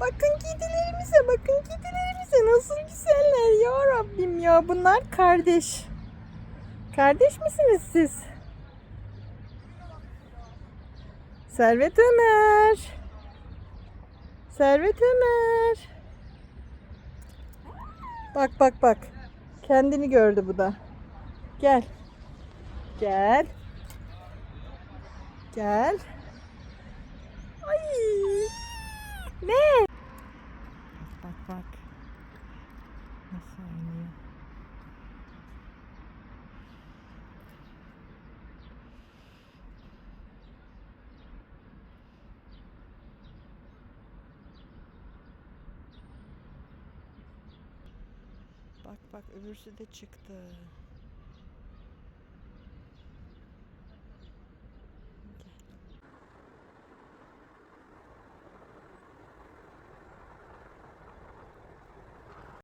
Bakın kedilerimize, bakın kedilerimize nasıl güzeller ya Rabbim ya. Bunlar kardeş. Kardeş misiniz siz? Servet Ömer. Servet Ömer. Bak bak bak. Kendini gördü bu da. Gel. Gel. Gel. Bak bak. Nasıl oynuyor? Bak bak öbürsü de çıktı.